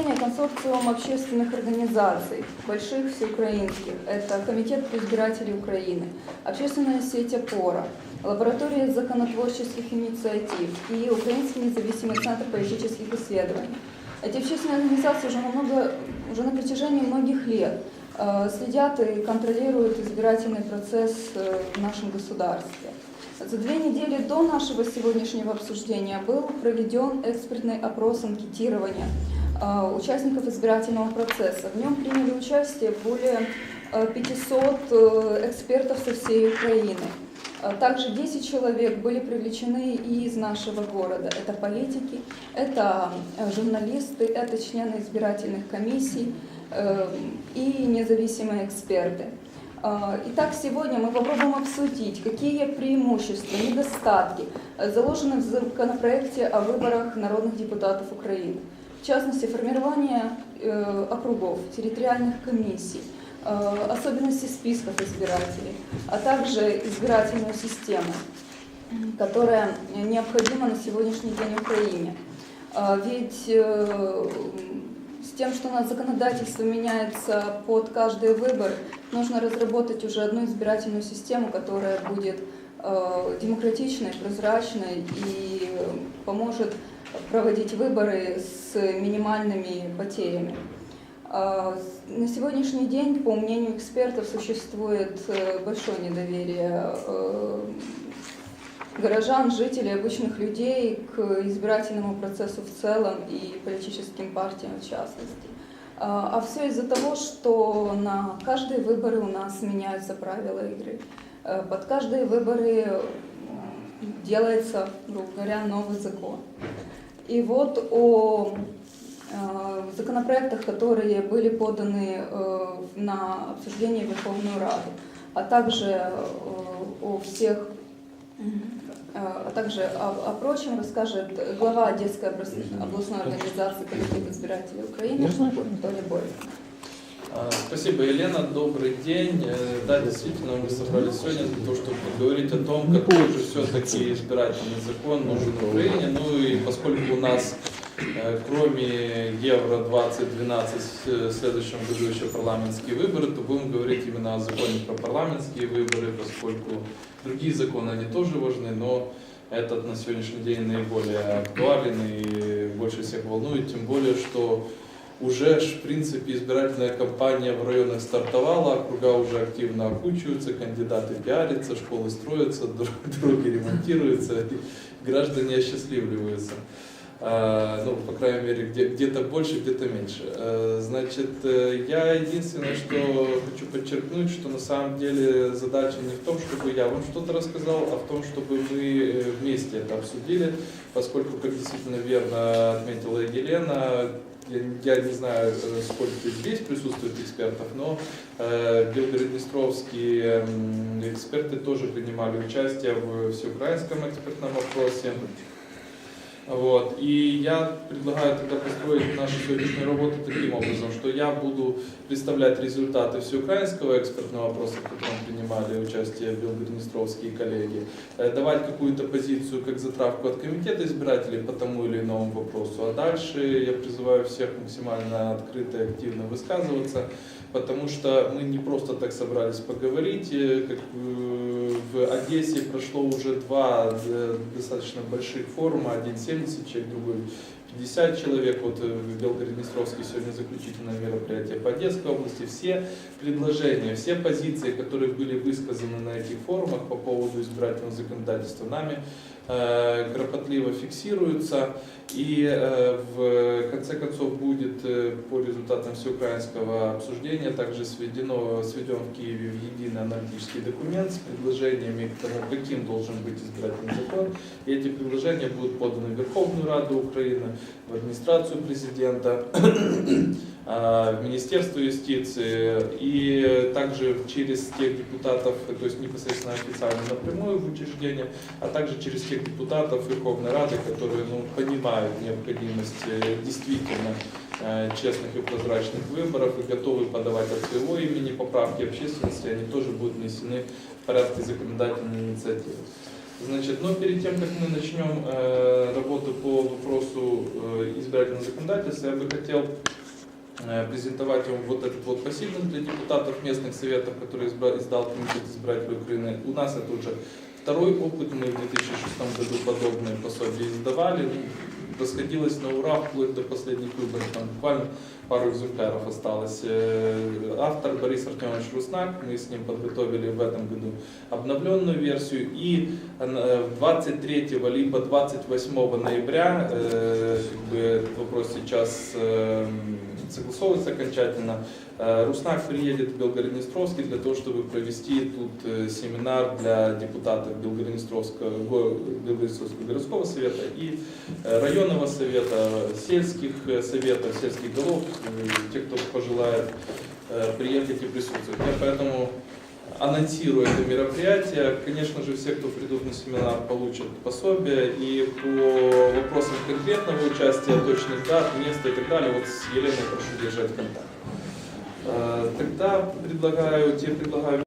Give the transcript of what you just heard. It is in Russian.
обсуждения консорциум общественных организаций, больших всеукраинских. Это Комитет избирателей Украины, Общественная сеть «Опора», Лаборатория законотворческих инициатив и Украинский независимый центр политических исследований. Эти общественные организации уже, намного, уже на протяжении многих лет э, следят и контролируют избирательный процесс э, в нашем государстве. За две недели до нашего сегодняшнего обсуждения был проведен экспертный опрос анкетирования участников избирательного процесса. В нем приняли участие более э, 500 э, экспертов со всей Украины. Также 10 человек были привлечены и из нашего города. Это политики, это э, журналисты, это члены избирательных комиссий э, и независимые эксперты. Итак, сегодня мы попробуем обсудить, какие преимущества, недостатки э, заложены в законопроекте о выборах народных депутатов Украины. В частности, формирование э, округов, территориальных комиссий, э, особенности списков избирателей, а также избирательную систему, которая необходима на сегодняшний день в Украине. А Ведь э, с тем, что у нас законодательство меняется под каждый выбор, нужно разработать уже одну избирательную систему, которая будет э, демократичной, прозрачной и э, поможет проводить выборы с минимальными потерями. А, На сегодняшний день, по мнению экспертов, существует э, большое недоверие э, горожан, жителей, обычных людей к избирательному процессу в целом и политическим партиям в частности. А а все из-за того, что на каждые выборы у нас меняются правила игры. Э, Под каждые выборы делается, грубо говоря, новый закон. И вот о э, законопроектах, которые были поданы э, на обсуждение в Верховную Раду, а также э, о всех а также о, о прочем расскажет глава Одесской облас- областной организации Комитет избирателей Украины Анатолий Борис. А, Спасибо, Елена. Добрый день. Э, Да, действительно, мы собрались сегодня для того, чтобы поговорить о том, какой же все-таки избирательный закон нужен в Украине. Ну и поскольку у нас, э, кроме Евро-2012, э, в следующем году еще парламентские выборы, то будем говорить именно о законе про парламентские выборы, поскольку другие законы, они тоже важны, но этот на сегодняшний день наиболее актуален и больше всех волнует, тем более, что уже ж, в принципе, избирательная кампания в районах стартовала, округа уже активно окучиваются, кандидаты пиарятся, школы строятся, дор- дороги ремонтируются, граждане осчастливливаются. А, Ну, по крайней мере, где- где-то больше, где-то меньше. Э, Значит, э, я единственное, что хочу подчеркнуть, что на самом деле задача не в том, чтобы я вам что-то рассказал, а в том, чтобы мы э, вместе это обсудили, поскольку, как действительно верно отметила Елена, я, я не знаю, э, сколько здесь присутствует экспертов, но э, белгород-днестровские м, эксперты тоже принимали участие в всеукраинском экспертном опросе. Вот. И я предлагаю тогда построить нашу сегодняшнюю работу таким образом, что я буду представлять результаты всеукраинского экспертного опроса, в котором принимали участие белгороднестровские коллеги, э, давать какую-то позицию как затравку от комитета избирателей по тому или иному вопросу, а дальше я призываю всех максимально открыто и активно высказываться, потому что мы не просто так собрались поговорить, э, как э, в Одессе прошло уже два э, достаточно больших форума, один 70 человек, другой 50 человек, вот в Белгород-Днестровске сегодня заключительное мероприятие по Одесской области, все предложения, все позиции, которые были высказаны на этих форумах по поводу избирательного законодательства нами, кропотливо фиксируются, и э, в конце концов будет э, по результатам всеукраинского обсуждения также сведено, сведен в Киеве в единый аналитический документ с предложениями каким должен быть избирательный закон. И эти предложения будут поданы в Верховную Раду Украины, в администрацию президента, в Министерство юстиции и также через тех депутатов, то есть непосредственно официально напрямую в учреждение, а также через тех депутатов Верховной Рады, которые ну, понимают необходимость э, действительно э, честных и прозрачных выборов и готовы подавать от своего имени поправки общественности, они тоже будут внесены в порядке законодательной инициативы. Значит, но перед тем, как мы начнем э, работу по вопросу э, избирательного законодательства, я бы хотел презентовать вам вот этот вот пассивность для депутатов местных советов, который издал Комитет избирателей Украины. У нас это уже второй опыт, мы в 2006 году подобные пособия издавали. Ну, Расходилось на ура вплоть до последних выборов, там буквально пару экземпляров осталось. Э, Автор Борис Артемович Руснак, мы с ним подготовили в этом году обновленную версию. И э, 23 либо 28 ноября, э, как бы вопрос сейчас э, согласовывается окончательно, э, Руснак приедет в Белгород-Днестровский для того, чтобы провести тут э, семинар для депутатов Белгород-Днестровского, го- Белгород-Днестровского городского совета и э, районного совета, сельских советов, сельских голов, э, те, кто пожелает приехать и присутствовать. Я поэтому анонсирую это мероприятие. Конечно же, все, кто придут на семинар, получат пособие. И по вопросам конкретного участия, точных дат, места и так далее, вот с Еленой прошу держать контакт. Э, Тогда предлагаю, тебе предлагаю